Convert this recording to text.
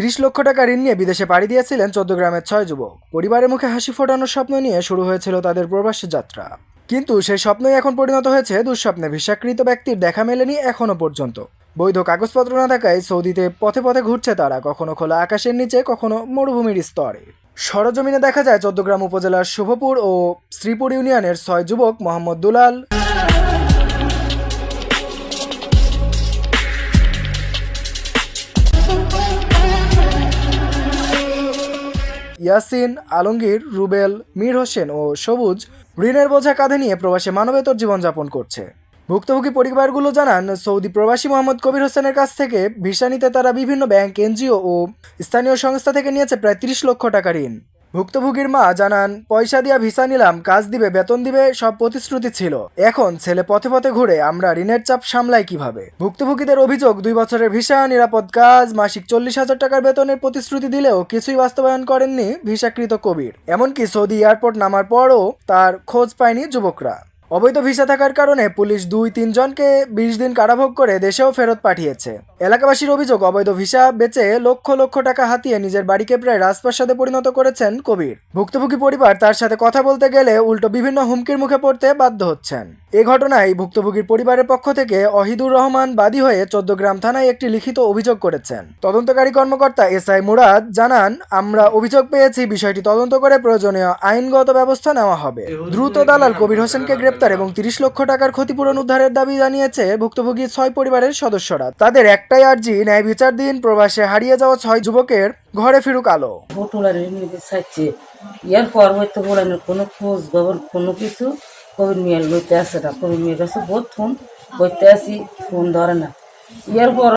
তিরিশ লক্ষ টাকা ঋণ নিয়ে বিদেশে পাড়ি দিয়েছিলেন চোদ্দ গ্রামের ছয় যুবক। পরিবারের মুখে হাসি ফোটানোর স্বপ্ন নিয়ে শুরু হয়েছিল তাদের প্রবাসী যাত্রা। কিন্তু সেই স্বপ্নই এখন পরিণত হয়েছে, দুঃস্বপ্নে ভিসাকৃত ব্যক্তির দেখা মেলেনি এখনও পর্যন্ত। বৈধ কাগজপত্র না থাকায় সৌদিতে পথে পথে ঘুরছে তারা, কখনো খোলা আকাশের নিচে, কখনো মরুভূমির স্তরে। সরজমিনে দেখা যায় চোদ্দগ্রাম উপজেলার শুভপুর ও শ্রীপুর ইউনিয়নের ছয় যুবক মোহাম্মদ দুলাল ইয়াসিন, আলমগীর, রুবেল, মীর হোসেন ও সবুজ ঋণের বোঝা কাঁধে নিয়ে প্রবাসে মানবেতর জীবনযাপন করছে। ভুক্তভোগী পরিবারগুলো জানান, সৌদি প্রবাসী মোহাম্মদ কবির হোসেনের কাছ থেকে ভিসা নিতে তারা বিভিন্ন ব্যাংক, এনজিও ও স্থানীয় সংস্থা থেকে নিয়েছে প্রায় তিরিশ লক্ষ টাকা ঋণ। ভুক্তভোগীর মা জানান, পয়সা দিয়া ভিসা নিলাম, কাজ দিবে, বেতন দিবে, সব প্রতিশ্রুতি ছিল। এখন ছেলে পথে পথে ঘুরে আমরা ঋণের চাপ সামলাই কীভাবে? ভুক্তভোগীদের অভিযোগ, দুই বছরের ভিসা, নিরাপদ কাজ, মাসিক চল্লিশ হাজার টাকার বেতনের প্রতিশ্রুতি দিলেও কিছুই বাস্তবায়ন করেননি ভিসাকৃত কবির। এমনকি সৌদি এয়ারপোর্ট নামার পরও তার খোঁজ পায়নি যুবকরা। অবৈধ ভিসা থাকার কারণে পুলিশ দুই তিনজনকে বিশ দিন কারাভোগ করে দেশেও ফেরত পাঠিয়েছে। এলাকাবাসীর অভিযোগ, অবৈধ ভিসা বেচে লক্ষ লক্ষ টাকা হাতিয়ে নিজের বাড়িকে প্রায় রাজপ্রাসাদে পরিণত করেছেন কবির। ভুক্তভোগী পরিবার তার সাথে কথা বলতে গেলে উল্টো বিভিন্ন হুমকির মুখে পড়তে বাধ্য হচ্ছেন। এ ঘটনায় ভুক্তভোগীর পরিবারের পক্ষ থেকে অহিদুর রহমান বাদী হয়ে চোদ্দগ্রাম থানায় একটি লিখিত অভিযোগ করেছেন। তদন্তকারী কর্মকর্তা এস আই মুরাদ জানান, আমরা অভিযোগ পেয়েছি, বিষয়টি তদন্ত করে প্রয়োজনীয় আইনগত ব্যবস্থা নেওয়া হবে। দ্রুত দালাল কবির হোসেনকে গ্রেপ্তার এবং তিরিশ লক্ষ টাকার ক্ষতিপূরণ উদ্ধারের দাবি জানিয়েছে ভুক্তভোগী ছয় পরিবারের সদস্যরা। তাদের একটাই আর্জি, ন্যায় বিচার দিন, প্রবাসে হারিয়ে যাওয়া ছয় যুবকের ঘরে ফিরুক আলো। চাইছে ইয়ার পর হয়তো বলেন কোনো খোঁজ খবর, কোনো কিছু কবির মেয়ের লইতে আসে না। কবির মেয়ের কাছে বহুত ফোন করতে আসি, ফোন ধরে না। ইয়ার পর